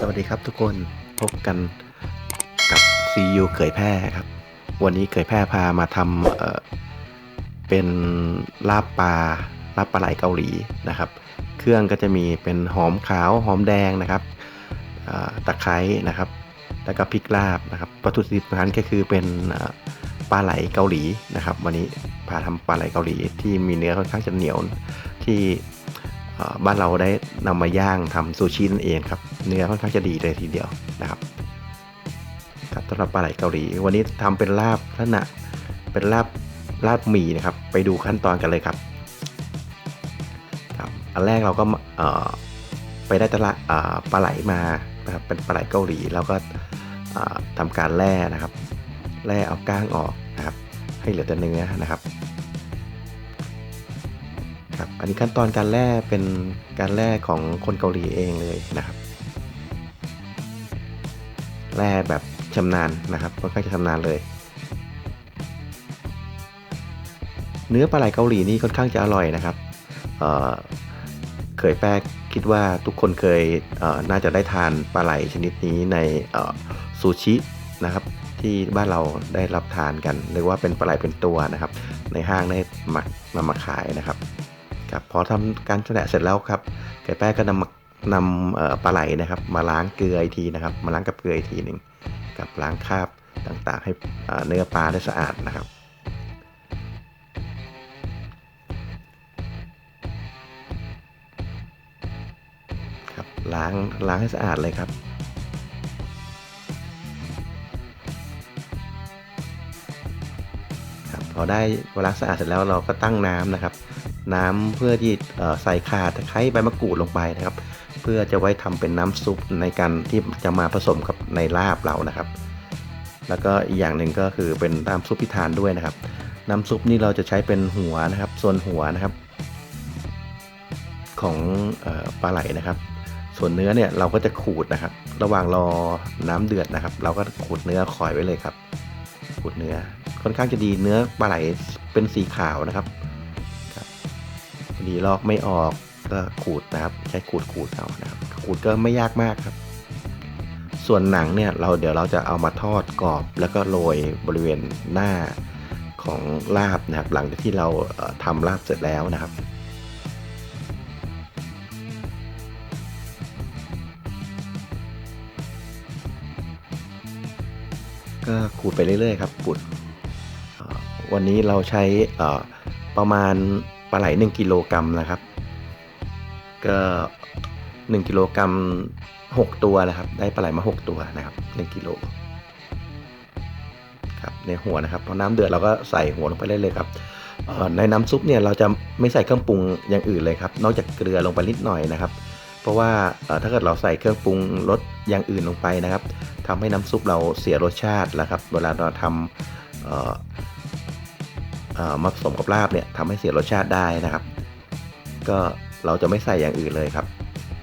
สวัสดีครับทุกคนพบกันกับ CU เขยแพร่ครับ วันนี้เขยแพร่พามาทำเอ่อเป็นลาบปลาลาบปลาไหลเกาหลีนะครับ เครื่องก็จะมีเป็นหอมขาวหอมแดงนะครับตะไคร้นะครับ แล้วก็พริกลาบนะครับวัตถุดิบนั้นก็คือเป็นปลาไหลเกาหลีนะครับ วันนี้พาทำปลาไหลเกาหลีที่มีเนื้อค่อนข้างจะเหนียวที่ บ้านเราได้นำมาย่างทำซูชินั่นเองครับ เนื้อค่อนข้างจะดีเลยทีเดียวนะครับครับสำหรับปลาไหลเกาหลี วันนี้ทำเป็นลาบลักษณะเป็นลาบลาบหมี่นะครับ ไปดูขั้นตอนกันเลยครับครับ อันแรกเราก็ไปได้ตลาดปลาไหลมานะครับเป็นปลาไหลเกาหลีแล้วก็ทำการแล่นะครับแล่เอาก้างออกนะครับ ให้เหลือแต่เนื้อนะครับ อันนี้ขั้นตอนการแล่เป็นการแล่ของคนเกาหลีเองเลยนะครับ แร่แบบชำนาญนะครับค่อนข้างจะชำนาญเลย เนื้อปลาไหลเกาหลีนี่ค่อนข้างจะอร่อยนะครับเเคยแป้คิดว่าทุกคนเคยเน่าจะได้ทานปลาไหลชนิดนี้ในซูชินะครับ ที่บ้านเราได้รับทานกันหรือว่าเป็นปลาไหลเป็นตัวนะครับ ในห้างได้หมักนำมาขายนะครับ ครับพอทำการแฉะเสร็จแล้วครับไก่แป้ก็นำมานำปลาไหลนะครับ มาล้างเกลืออีกทีนะครับ มาล้างกับเกลืออีกทีหนึ่งกับล้างคราบต่างๆ ให้เอ่อเนื้อปลาได้สะอาดนะครับครับล้างล้างให้สะอาดเลยครับ พอได้เวลาสะอาดเสร็จแล้วเราก็ตั้งน้ำนะครับ น้ำเพื่อที่ใส่ข่าตะไคร้ใบมะกรูดลงไปนะครับ เพื่อจะไว้ทำเป็นน้ำซุปในการที่จะมาผสมกับในลาบเรานะครับ แล้วก็อีกอย่างหนึ่งก็คือเป็นน้ำซุปพิธานด้วยนะครับ น้ำซุปนี่เราจะใช้เป็นหัวนะครับ ส่วนหัวนะครับ ของออปลาไหลนะครับส่วนเนื้อเนี่ยเราก็จะขูดนะครับ ระหว่างรอน้ำเดือดนะครับ เราก็ขูดเนื้อคอยไว้เลยครับ ขูดเนื้อ ค่อนข้างจะดีเนื้อปลาไหลเป็นสีขาวนะครับครับพอดีลอกไม่ออกก็ขูดนะครับ ใช้ขูดขูดเอานะครับขูดก็ไม่ยากมากครับ ส่วนหนังเนี่ยเราเดี๋ยวเราจะเอามาทอดกรอบ แล้วก็โรยบริเวณหน้าของลาบนะครับ หลังจากที่เราเอ่อทำลาบเสร็จแล้วนะครับก็ขูดไปเรื่อยๆครับขูด วันนี้เราใช้ประมาณปลาไหล1กิโลกรัมนะครับ ก็1กิโลกรัม6 ตัวนะครับ ได้ปลาไหลมา 6 ตัวนะครับ1กิโลครับในหัวนะครับพอน้ำเดือดเราก็ใส่หัวลงไปเรื่อยครับในน้ำซุปเนี่ยเราจะไม่ใส่เครื่องปรุงอย่างอื่นเลยครับ นอกจากเกลือลงไปนิดหน่อยนะครับ เพราะว่าถ้าเกิดเราใส่เครื่องปรุงรสอย่างอื่นลงไปนะครับทำให้น้ำซุปเราเสียรสชาติแล้วครับ เวลาเราทำ มาผสมกับลาบเนี่ยทำให้เสียรสชาติได้นะครับ ก็เราจะไม่ใส่อย่างอื่นเลยครับ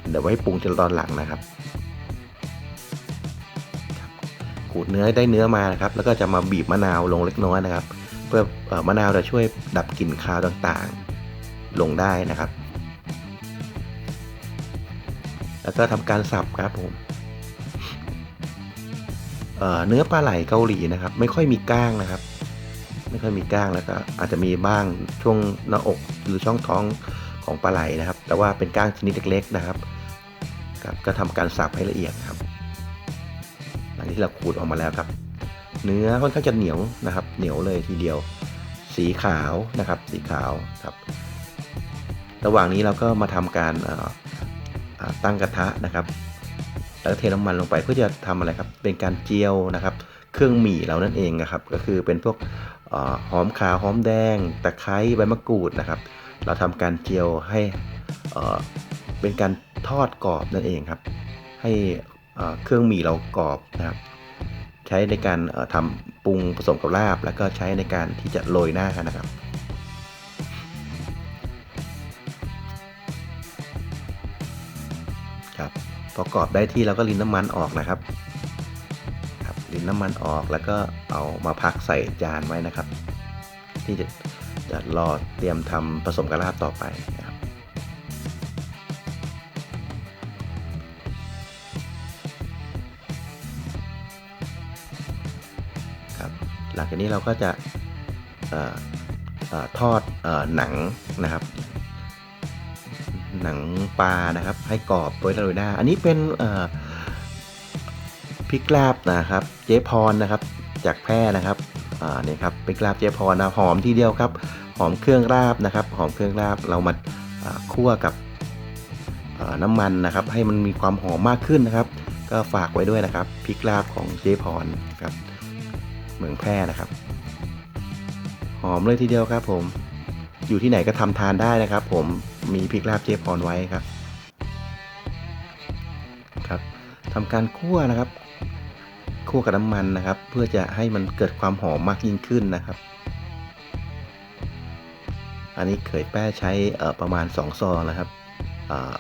เดี๋ยวไว้ปรุงตอนหลังนะครับขูดเนื้อได้เนื้อมานะครับ แล้วก็จะมาบีบมะนาวลงเล็กน้อยนะครับ เพื่ออมะนาวจะช่วยดับกลิ่นคาวต่างๆ ลงได้นะครับ แล้วก็ทำการสับครับผมเเนื้อปลาไหลเกาหลีนะครับ ไม่ค่อยมีก้างนะครับ ไม่ค่อยมีก้างแล้วก็อาจจะมีบ้างช่วงหน้าอกหรือช่องท้องของปลาไหลนะครับ แต่ว่าเป็นก้างชนิดเล็ก ๆนะครับครับก็ทำการสับให้ละเอียดครับ หลังที่เราขูดออกมาแล้วครับ เนื้อค่อนข้างจะเหนียวนะครับ เหนียวเลยทีเดียว สีขาวนะครับ สีขาวครับ ระหว่างนี้เราก็มาทำการตั้งกระทะนะครับ แล้วเทน้ำมันลงไปเพื่อจะทำอะไรครับ เป็นการเจียวนะครับ เครื่องหมี่เรานั่นเองนะครับ ก็คือเป็นพวก หอมขาวหอมแดง ตะไคร้ใบมะกรูดนะครับ เราทำการเจียวให้เป็นการทอดกรอบนั่นเองครับ ให้เครื่องหมี่เรากรอบนะครับ ใช้ในการเอ่อทำปรุงผสมกับลาบ แล้วก็ใช้ในการที่จะโรยหน้านะครับครับพอกรอบได้ที่เราก็รินน้ำมันออกนะครับครับรินน้ำมันออกแล้วก็ เอามาพักใส่จานไว้นะครับ ที่จะจะรอเตรียมทำผสมกระลาบต่อไปนะครับครับ หลังจากนี้เราก็จะทอดหนังนะครับ หนังปลานะครับ ให้กรอบโดยลรยหน้า อันนี้เป็นพริกลาบนะครับ เจ๊พรนะครับ จากแพร่นะครับอ่านี่ครับพริกลาบเจ๊พรนะหอมทีเดียวครับ หอมเครื่องลาบนะครับ หอมเครื่องลาบเรามาคั่วกับน้ำมันนะครับ ให้มันมีความหอมมากขึ้นนะครับ ก็ฝากไว้ด้วยนะครับพริกลาบของเจ๊พรครับเมืองแพร่นะครับ หอมเลยทีเดียวครับ ผม อยู่ที่ไหนก็ทำทานได้นะครับ ผมมีพริกลาบเจ๊พรไว้ครับครับทำการคั่วนะครับ คั่วกับน้ำมันนะครับ เพื่อจะให้มันเกิดความหอมมากยิ่งขึ้นนะครับ อันนี้เขยแป้ใช้ประมาณ 2 ซองนะครับ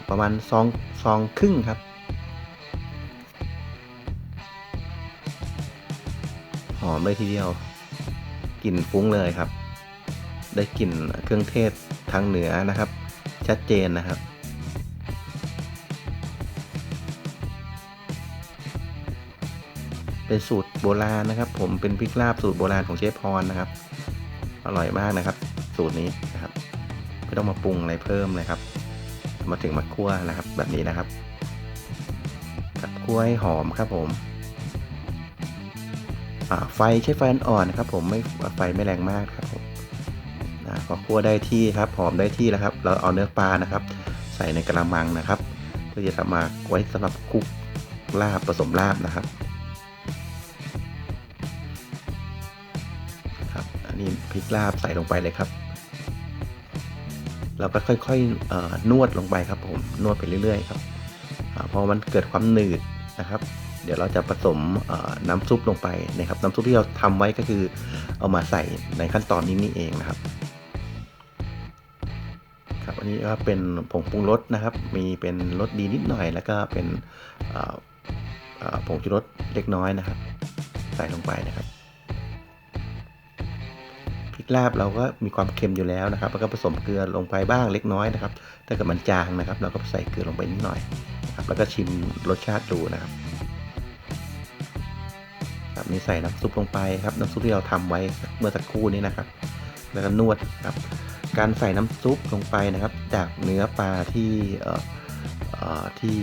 ประมาณซองซองครึ่งครับ หอมเลยทีเดียวกลิ่นฟุ้งเลยครับ ได้กลิ่นเครื่องเทศทางเหนือนะครับ ชัดเจนนะครับ เป็นสูตรโบราณนะครับ ผมเป็นพริกลาบสูตรโบราณของเชฟพรนะครับ อร่อยมากนะครับ สูตรนี้นะครับ ไม่ต้องมาปรุงอะไรเพิ่มเลยครับ มาถึงมาคั่วนะครับ แบบนี้นะครับครับคั่วให้หอมครับผมไฟใช้ไฟอ่อนนะครับ ผมไม่ไฟไม่แรงมากครับผมพอคั่วได้ที่ครับ หอมได้ที่แล้วครับ เราเอาเนื้อปลานะครับ ใส่ในกระมังนะครับ เพื่อจะทำมาไว้สำหรับคลุกลาบผสมลาบนะครับ ริกลาบใส่ลงไปเลยครับ เราก็ค่อยๆนวดลงไปครับผมนวดไปเรื่อยๆครับอพอมันเกิดความหนืดนะครับ เดี๋ยวเราจะผสมน้ำซุปลงไปนะครับ น้ำซุปที่เราทำไว้ก็คือเอามาใส่ในขั้นตอนนี้นี่เองนะครับครับอันนี้ก็เป็นผงปรุงรสนะครับ มีเป็นรสดีนิดหน่อย แล้วก็เป็นผงชูรสเล็กน้อยนะครับ ใส่ลงไปนะครับ ลาบเราก็มีความเค็มอยู่แล้วนะครับแล้วก็ผสมเกลือลงไปบ้างเล็กน้อยนะครับ ถ้าเกิดมันจางนะครับ เราก็ใส่เกลือลงไปนิดหน่อยครับแล้วก็ชิมรสชาติดูนะครับครับนี่ใส่น้ำซุปลงไปครับ น้ำซุปที่เราทำไว้เมื่อสักครู่นี้นะครับ แล้วก็นวดครับ การใส่น้ำซุปลงไปนะครับ จากเนื้อปลาที่เอ่อเอ่อที่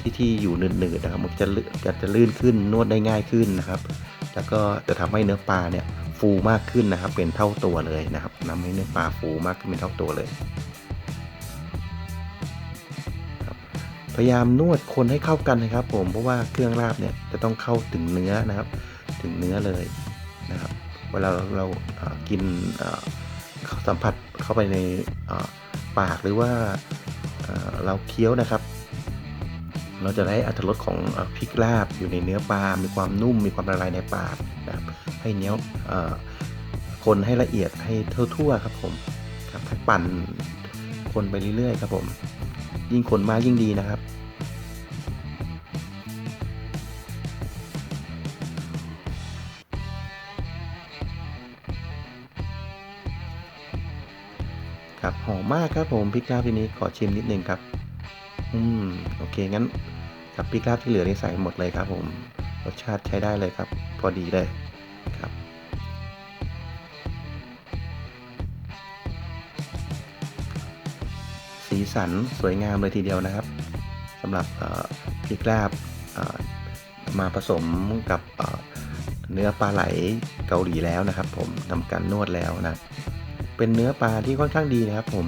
ที่ที่อยู่หนืดๆนะครับ มันจะจะจะลื่นขึ้นนวดได้ง่ายขึ้นนะครับ แล้วก็จะทำให้เนื้อปลาเนี่ย ฟูมากขึ้นนะครับ เป็นเท่าตัวเลยนะครับทำให้เนื้อปลาฟูมากขึ้นเป็นเท่าตัวเลยพยายามนวดคนให้เข้ากันนะครับ ผมเพราะว่าเครื่องลาบเนี่ยจะต้องเข้าถึงเนื้อนะครับ ถึงเนื้อเลยนะครับเวลาเราเราเอ่อกินสัมผัสเข้าไปในปากหรือว่าเราเคี้ยวนะครับ เราจะได้อัตรสของพริกลาบอยู่ในเนื้อปลา มีความนุ่มมีความละลายในปากนะครับ ให้เนี้ยวเอ่อคนให้ละเอียดให้ทั่วๆครับผมครับปั่นคนไปเรื่อยๆครับผม ยิ่งคนมากยิ่งดีนะครับครับหอมมากครับผมพริกลาบทีนี้ขอชิมนิดนึงครับ อืมโอเคงั้นกับพริกลาบที่เหลือนี่ใส่หมดเลยครับ ผมรสชาติใช้ได้เลยครับ พอดีเลย ครับ สีสันสวยงามเลยทีเดียวนะครับสำหรับพริกลาบมาผสมกับเนื้อปลาไหลเกาหลีแล้วนะครับ ผมทำการนวดแล้วนะ เป็นเนื้อปลาที่ค่อนข้างดีนะครับ ผม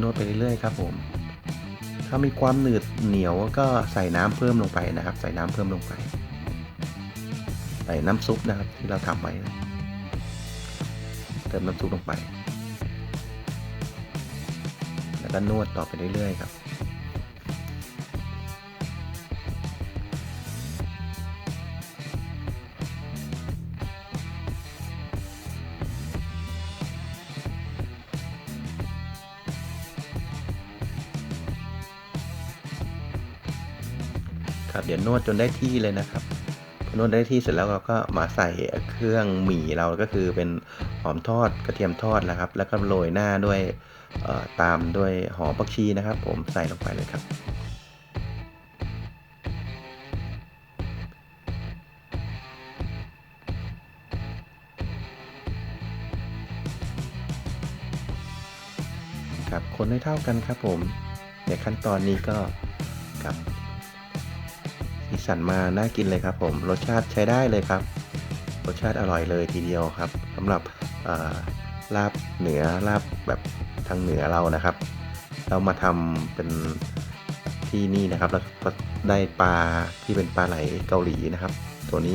นวดไปเรื่อยๆครับผม ถ้ามีความหนืดเหนียวก็ใส่น้ำเพิ่มลงไปนะครับ ใส่น้ำเพิ่มลงไป ใส่น้ำซุปนะครับ ที่เราทำไว้เติมน้ำซุปลงไป แล้วก็นวดต่อไปเรื่อยๆครับ ครับเดี๋ยวนวดจนได้ที่เลยนะครับนวดได้ที่เสร็จแล้วเราก็มาใส่เครื่องหมี่เราก็คือเป็นหอมทอดกระเทียมทอดนะครับ แล้วก็โรยหน้าด้วยตามด้วยหอมผักชีนะครับ ผมใส่ลงไปเลยครับครับคนให้เท่ากันครับผมในขั้นตอนนี้ก็ สันมาน่ากินเลยครับผมรสชาติใช้ได้เลยครับ รสชาติอร่อยเลยทีเดียวครับสำหรับลาบเหนือลาบแบบทางเหนือเรานะครับ เรามาทำเป็นที่นี่นะครับแล้วก็ได้ปลาที่เป็นปลาไหลเกาหลีนะครับ ตัวนี้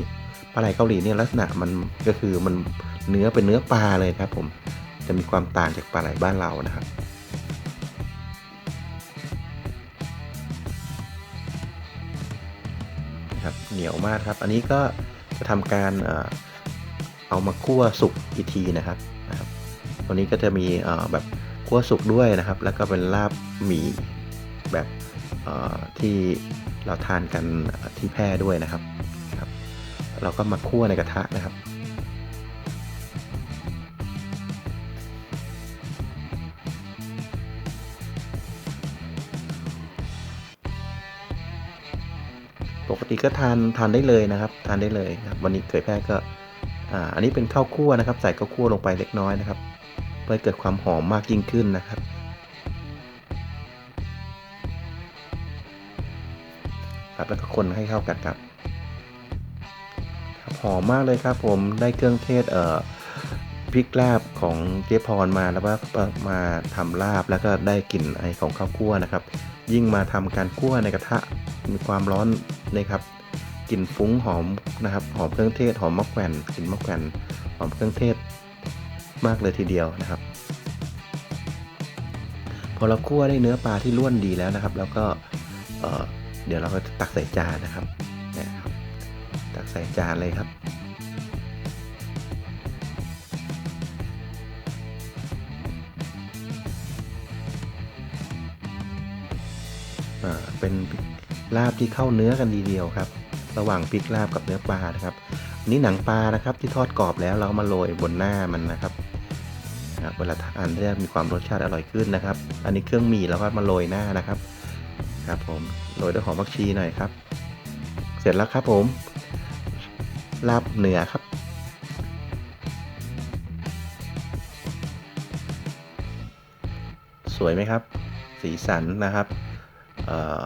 ปลาไหลเกาหลีเนี่ยลักษณะมันก็คือมันเนื้อเป็นเนื้อปลาเลยครับ ผมจะมีความต่างจากปลาไหลบ้านเรานะครับ เหนียวมากครับ อันนี้ก็จะทำการเอามาคั่วสุกอีกทีนะครับนะครับตัวนี้ก็จะมีแบบคั่วสุกด้วยนะครับ แล้วก็เป็นลาบหมี่แบบที่เราทานกันที่แพร่ด้วยนะครับครับ เราก็มาคั่วในกระทะนะครับ ติก็ทานทานได้เลยนะครับ ทานได้เลยนะครับวันนี้เผยแพร่ก็อ่าอันนี้เป็นข้าวคั่วนะครับ ใส่ข้าวคั่วลงไปเล็กน้อยนะครับ เพื่อเกิดความหอมมากยิ่งขึ้นนะครับ ครับแล้วก็คนให้เข้ากันครับครับหอมมากเลยครับผมได้เครื่องเทศเอ่อพริกลาบของเจ๊พรมาแล้วก็มาทำลาบแล้วก็ได้กลิ่นไอของข้าวคั่วนะครับ ยิ่งมาทำการคั่วในกระทะ มีความร้อนนะครับกลิ่นฟุ้งหอมนะครับหอมเครื่องเทศหอมมะแขวนกลิ่นมะแขวนหอมเครื่องเทศมากเลยทีเดียวนะครับ พอเราคั่วได้เนื้อปลาที่ล้วนดีแล้วนะครับ แล้วก็เเดี๋ยวเราก็จะตักใส่จานนะครับนะครับ ตักใส่จานเลยครับเป็น ลาบที่เข้าเนื้อกันดีเดียวครับ ระหว่างพริกลาบกับเนื้อปลานะครับอันนี้หนังปลานะครับที่ทอดกรอบแล้วเรามาโรยบนหน้ามันนะครับครับเวลาทานจะมีความรสชาติอร่อยขึ้นนะครับ อันนี้เครื่องหมี่เราก็มาโรยหน้านะครับ ครับผมโรยด้วยหอมผักชีหน่อยครับ เสร็จแล้วครับผม ลาบเหนือครับสวยไหมครับ สีสันนะครับเอ่อ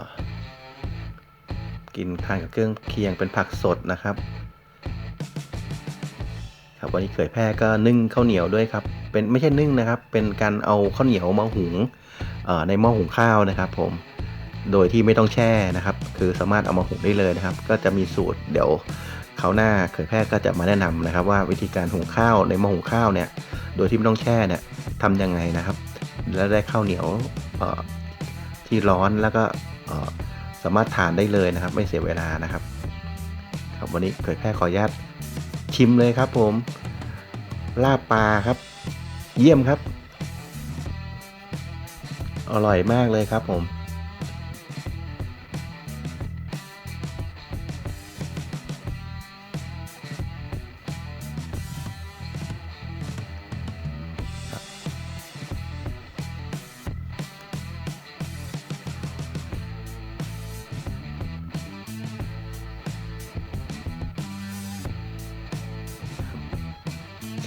กินทานกับเครื่องเคียงเป็นผักสดนะครับ ครับวันนี้เผยแพร่ก็นึ่งข้าวเหนียวด้วยครับ เป็นไม่ใช่นึ่งนะครับ เป็นการเอาข้าวเหนียวมาหุงในหม้อหุงข้าวนะครับ ผม โดยที่ไม่ต้องแช่นะครับ คือสามารถเอามาหุงได้เลยนะครับ ก็จะมีสูตรเดี๋ยวเขาหน้าเผยแพร่ก็จะมาแนะนำนะครับ ว่าวิธีการหุงข้าวในหม้อหุงข้าวเนี่ย โดยที่ไม่ต้องแช่เนี่ยทำยังไงนะครับ แล้วได้ข้าวเหนียวที่ร้อนแล้วก็ามารถทานได้เลยนะครับ ไม่เสียเวลานะครับ ครับวันนี้เผยแพร่ขออนุญาตชิมเลยครับ ผมลาบปลาครับ เยี่ยมครับ อร่อยมากเลยครับผม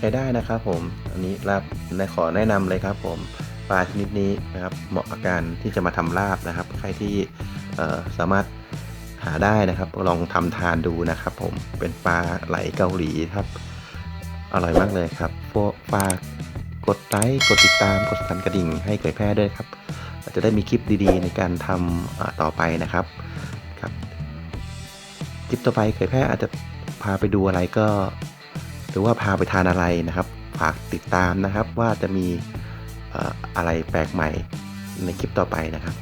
ใช้ได้นะครับผมอันนี้ลาบขอแนะนำเลยครับ ผมปลาชนิดนี้นะครับ เหมาะกับการที่จะมาทำลาบนะครับ ใครที่สามารถหาได้นะครับ ลองทำทานดูนะครับ ผมเป็นปลาไหลเกาหลีครับ อร่อยมากเลยครับพวกฝากดไลค์กดติดตามกดสั่นกระดิ่งให้เผยแพร่ด้วยครับ จะได้มีคลิปดีๆ ในการทำต่อไปนะครับครับ คลิปต่อไปเผยแพร่อาจจะพาไปดูอะไรก็ หรือว่าพาไปทานอะไรนะครับ ฝากติดตามนะครับว่าจะมีเอ่ออะไรแปลกใหม่ในคลิปต่อไปนะครับ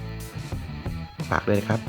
ฝากด้วยนะครับ